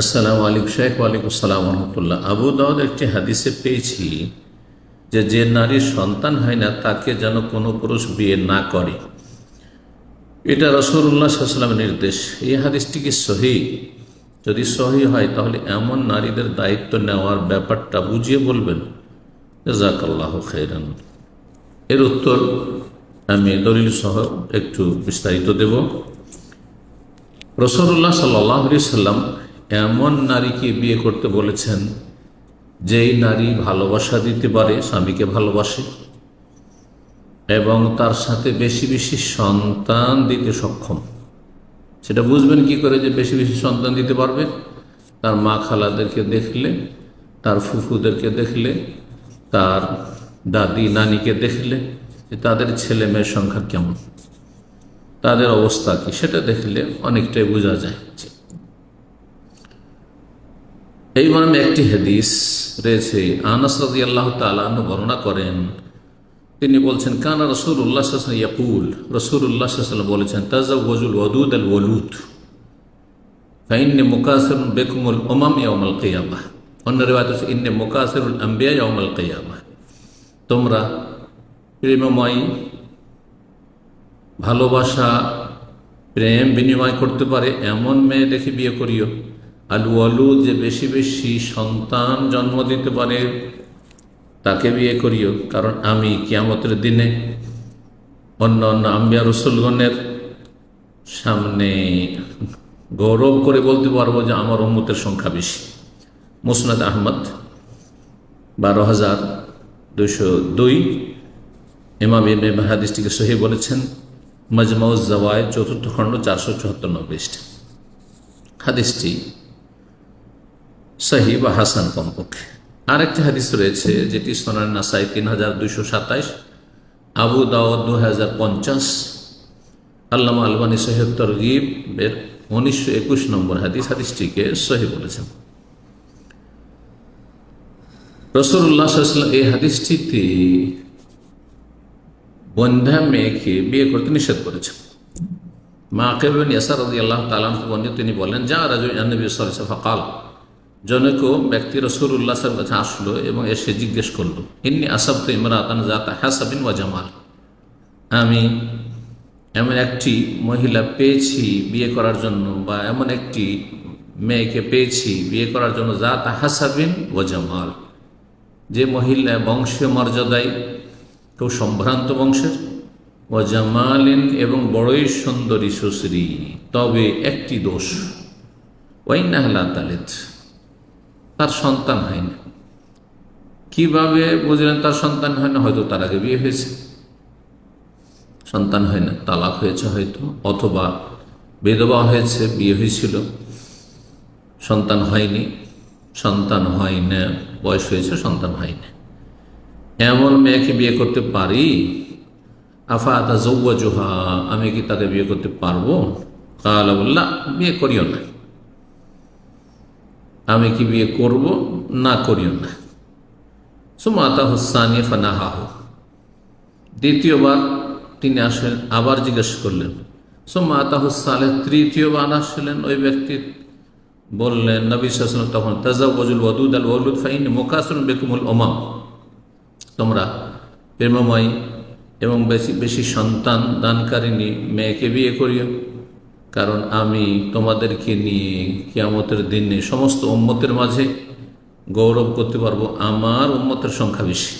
আসসালামু আলাইকুম শেখ ওয়ালাইকুম আসসালাম রহমতুল্লাহ। আবু দাউদ একটি হাদিসে পেয়েছি যে যে নারীর সন্তান হয় না, তাকে যেন কোনো পুরুষ বিয়ে না করে। এটা রসুল্লাহ সাল্লামের নির্দেশ। এই হাদিসটি কি সহি? যদি সহি হয়, তাহলে এমন নারীদের দায়িত্ব নেওয়ার ব্যাপারটা বুঝিয়ে বলবেন। জাকাল্লাহ খেরান এর উত্তর আমি দলিল সহ একটু বিস্তারিত দেব। রসুল্লাহ সাল্লাহ সাল্লাম এমন নারীকে বিয়ে করতে বলেছেন, যেই নারী ভালোবাসা দিতে পারে, স্বামীকে ভালোবাসে, এবং তার সাথে বেশি বেশি সন্তান দিতে সক্ষম। সেটা বুঝবেন কি করে যে বেশি বেশি সন্তান দিতে পারবে? তার মা খালাদেরকে দেখলে, তার ফুফুদেরকে দেখলে, তার দাদি নানিকে দেখলে যে তাদের ছেলে মেয়ের সংখ্যা কেমন, তাদের অবস্থা কি, সেটা দেখলে অনেকটাই বোঝা যায়। এই মর্মে একটি হাদিস রয়েছে, আনাস রাজি আল্লাহ তালু বর্ণনা করেন। তিনি বলছেন, কানা রসুল উল্লাহ ইয়াকুল রসুল উল্লাহ বলেছেন তাজা ওয়াজুল ওয়াদুদ আল ওয়ালুদ ফাইন্নে মুকাসির বেকুমুল ওমাম ইয়ামাল কেয়ামা অন্য রেওয়াত হচ্ছে, ইন্নে মুকাসিরুল আম্বিয়া ইয়ামাল কেয়ামা তোমরা প্রেমময়, ভালোবাসা, প্রেম বিনিময় করতে পারে, এমন মেয়ে দেখে বিয়ে করিও আলু আলু যে বেশি বেশি সন্তান জন্ম দিতে পারে, তাকে বিয়ে করিও, কারণ আমি কিয়ামতের দিনে অন্য অন্য আম্বিয়া রসুলগণের সামনে গৌরব করে বলতে পারব যে আমার উম্মতের সংখ্যা বেশি। মুসনাদ আহমদ বারো হাজার দুইশো দুই, ইমাম ইমাম হাদিসটিকে সহি বলেছেন মজমাউজ জওয়ায় চতুর্থ খণ্ড চারশো চুয়াত্তর পৃষ্ঠ। হাদিসটি সহি বা হাসান কমপক্ষে। আরেকটি হাদিস রয়েছে, যেটি সোনার নাসাই তিন হাজার দুইশো সাতাইশ, আবু দাওয়াত দু হাজার পঞ্চাশ, আল্লামা আলবানী সহেব উনিশশো একুশ নম্বর হাদিস, হাদিসটিকে সহি বলেছেন। রসুল্লাহ এই হাদিসটিতে বন্ধা মেয়েকে বিয়ে করতে নিষেধ করেছেন। মা আকেবেন ইয়াসার আল্লাহ বন্ধু তিনি বলেন যা রাজু রাজনবী ফকাল জনক ব্যক্তি রসুল্লাহ সাহেব কাছে আসলো এবং এসে জিজ্ঞেস করল, ইন্নি আসাব তো ইমরাতান জাতা হাসাবিন ওয়া জামাল? আমি এমন একটি মহিলা পেয়েছি বিয়ে করার জন্য বা এমন একটি মেয়েকে পেয়েছি বিয়ে করার জন্য জাতা হাসাবিন ও জামাল। যে মহিলা বংশীয় মর্যাদায় কেউ সম্ভ্রান্ত বংশের ও জামালিন এবং বড়ই সুন্দরী সুশ্রী, তবে একটি দোষ ওই নাহলা তালেদ। তার সন্তান হয়নি। কীভাবে বুঝলেন তার সন্তান হয় না? হয়তো তার আগে বিয়ে হয়েছে। সন্তান হয় না, তালাক হয়েছে হয়তো, অথবা বেদবা হয়েছে, বিয়ে হয়েছিল। সন্তান হয়নি, সন্তান হয় না, বয়স হয়েছে, সন্তান হয় না। এমন মেয়েকে বিয়ে করতে পারি? আফা আতা জৌয়া জোহা আমি কি তাকে বিয়ে করতে পারব? কালা বললা, বিয়ে করিও না। আমি কি বিয়ে করব? না, করিও না। সুমাতা হুসানি ফানাহাহ। দ্বিতীয়বার তিনি আসলেন, আবার জিজ্ঞেস করলেন সুমাতা হুসালে তৃতীয়বার আসলেন? ওই ব্যক্তি বললেন, নবী সাল্লাম তখন তাজাবজুল ওদুদ আল ওলুদ ফাইন মোকাসরুল বেকুমুল ওমাম। তোমরা প্রেমময় এবং বেশি বেশি সন্তান দানকারিনী মেয়েকে বিয়ে করিও। কারণ আমি তোমাদেরকে নিয়ে কিয়ামতের দিনে সমস্ত উম্মতের মাঝে গৌরব করতে পারব, আমার উম্মতের সংখ্যা বেশি।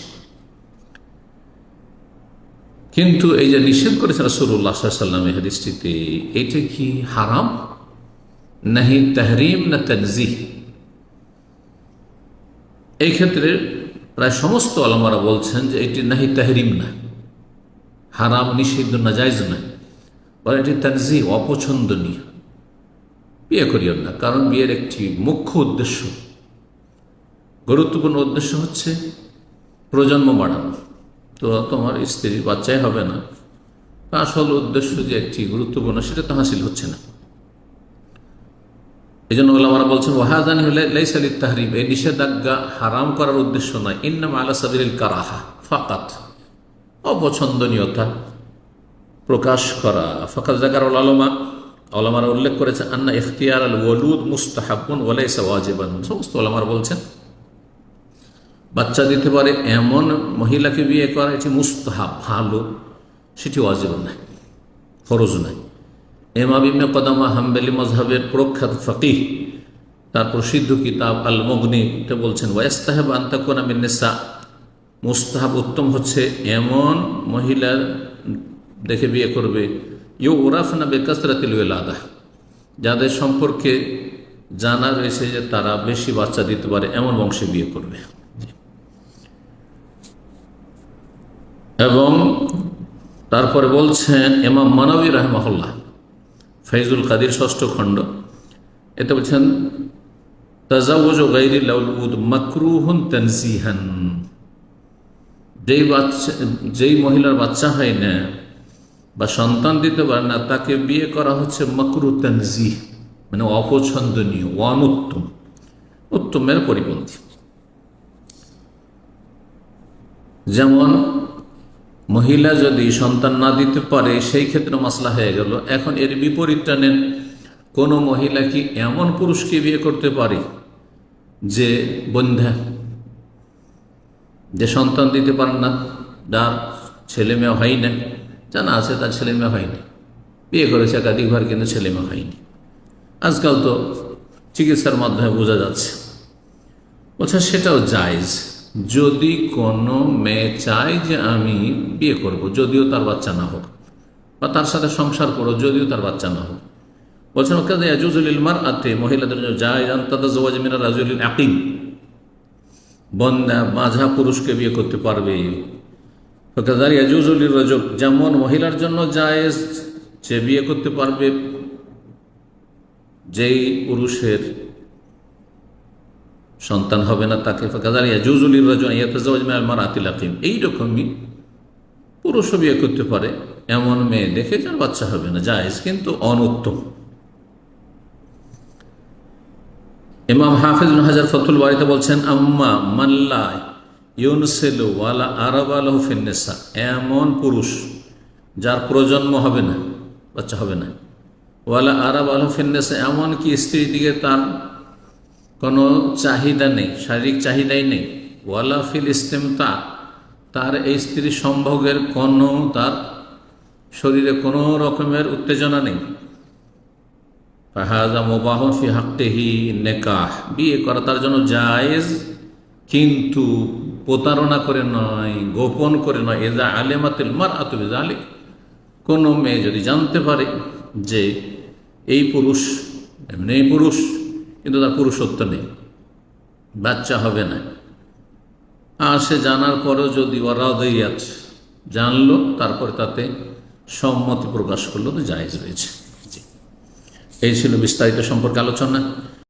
কিন্তু এই যে নিষেধ করেছে রসুল্লাহ সাল্লাম হাদিসটিতে, এটা কি হারাম? নাহি তাহরিম না তানজি এই ক্ষেত্রে প্রায় সমস্ত আলমারা বলছেন যে এটি নাহি তাহরিম না। হারাম, নিষিদ্ধ না যাইজ না বলে, এটি তানজি অপছন্দনীয়। বিয়ে করিও না, কারণ বিয়ের একটি মুখ্য উদ্দেশ্য। গুরুত্বপূর্ণ উদ্দেশ্য হচ্ছে প্রজন্ম বাড়ানো। তো তোমার স্ত্রীর বাচ্চাই হবে না। আসল উদ্দেশ্য যে একটি গুরুত্বপূর্ণ, সেটা তো হাসিল হচ্ছে না। এই জন্য ওলামারা বলছেন, ওয়াহাদানি হলে লাইসালি তাহরিম এই নিষেধাজ্ঞা হারাম করার উদ্দেশ্য নয়। ইন্নাম আলা সাবিল কারাহা, ফাকাত। অপছন্দনীয়তা। প্রকাশ করা। ফকাত জাকার আলমা ওলামারা উল্লেখ করেছে, আন্না ইখতিয়ার আল ওলুদ মুস্তাহাবুন ওলাইসা ওয়াজিবান। সমস্ত ওলামার বলছেন, বাচ্চা দিতে পারে এমন মহিলাকে বিয়ে করা, এটি মুস্তাহাব, ভালো, সেটি ওয়াজিব নাই ফরজ নাই এমা বিমে কদামা হাম্বেলি মজহাবের প্রখ্যাত ফকিহ, তার প্রসিদ্ধ কিতাব আল মগনিতে বলছেন ওয়াস্তাহেব আন্তাকুনা মিন্নেসা মুস্তাহাব উত্তম হচ্ছে এমন মহিলার দেখে বিয়ে করবে। ইউ ওরাফ না বেকাসরাতিল আদা যাদের সম্পর্কে জানা রয়েছে যে তারা বেশি বাচ্চা দিতে পারে, এমন বংশে বিয়ে করবে। এবং তারপরে বলছেন এমাম মানবী রহমহল্লা ফৈজুল কাদির ষষ্ঠ খণ্ড। এতে বলছেন তাজাউজ গাইরি লাউলুদ মাকরুহুন তানজিহান। যেই বাচ্চা যেই মহিলার বাচ্চা হয় না বা সন্তান দিতে পারে না, তাকে বিয়ে করা হচ্ছে মকরু তানজিহ মানে অপছন্দনীয়, অনুত্তম, উত্তমের পরিপন্থী। যেমন, মহিলা যদি সন্তান না দিতে পারে, সেই ক্ষেত্রে মাসলা হয়ে গেল। এখন এর বিপরীতটা নেন, কোনো মহিলা কি এমন পুরুষকে বিয়ে করতে পারে যে বন্ধা, যে সন্তান দিতে পারেন না যার ছেলে মেয়ে হয় না জানা আছে তার ছেলে মেয়ে হয়নি। বিয়ে করেছে একাধিক একাধিকবার কিন্তু ছেলে মেয়ে হয়নি। আজকাল তো চিকিৎসার মাধ্যমে বোঝা যাচ্ছে। বলছে সেটাও জায়জ। যদি কোনো মেয়ে চায় যে আমি বিয়ে করব, যদিও তার বাচ্চা না হোক, বা তার সাথে সংসার করো, যদিও তার বাচ্চা না হোক। বলছেন ওকে মার আতে মহিলাদের জন্য যায় আন্তাদা জওয়াজ মিনা রাজুল আকিম। বন্দা, মাঝা পুরুষকে বিয়ে করতে পারবে যেমন মহিলার জন্য জায়েজ যে বিয়ে করতে পারবে যেই পুরুষের সন্তান হবে না তাকে আকিম এইরকমই পুরুষও বিয়ে করতে পারে। এমন মেয়ে দেখে যার বাচ্চা হবে না। জায়েজ, কিন্তু অনুত্তম। ইমাম হাফিজ হাজার ফতুল বাড়িতে বলছেন, আম্মা মাল্লা ইউনসেলু ওয়ালা আলহ এমন পুরুষ যার প্রজন্ম হবে না, বাচ্চা হবে না। ওয়ালা আরব আলহ ফিন্নেসা, এমন কি স্ত্রীর দিকে তার কোনো চাহিদা নেই, শারীরিক চাহিদাই নেই? ওয়ালা ফিল ইস্তেমতা, তার এই স্ত্রী সম্ভোগের কোনো, তার শরীরে কোনো রকমের উত্তেজনা নেই। ফাহাজা হাক্তেহি নেকাহ, বিয়ে করা তার জন্য জায়েজ, কিন্তু প্রতারণা করে নয়, গোপন করে নয়। এজা আলেমাতিল মার আতুবিজ আলে কোনো মেয়ে যদি জানতে পারে যে এই পুরুষ, এমনি এই পুরুষ, কিন্তু তার পুরুষত্ব নেই, বাচ্চা হবে না। আর সে জানার পরেও যদি আছে জানলো, তারপরে তাতে সম্মতি প্রকাশ করল, তো জায়েজ রয়েছে। এই ছিল বিস্তারিত সম্পর্কে আলোচনা।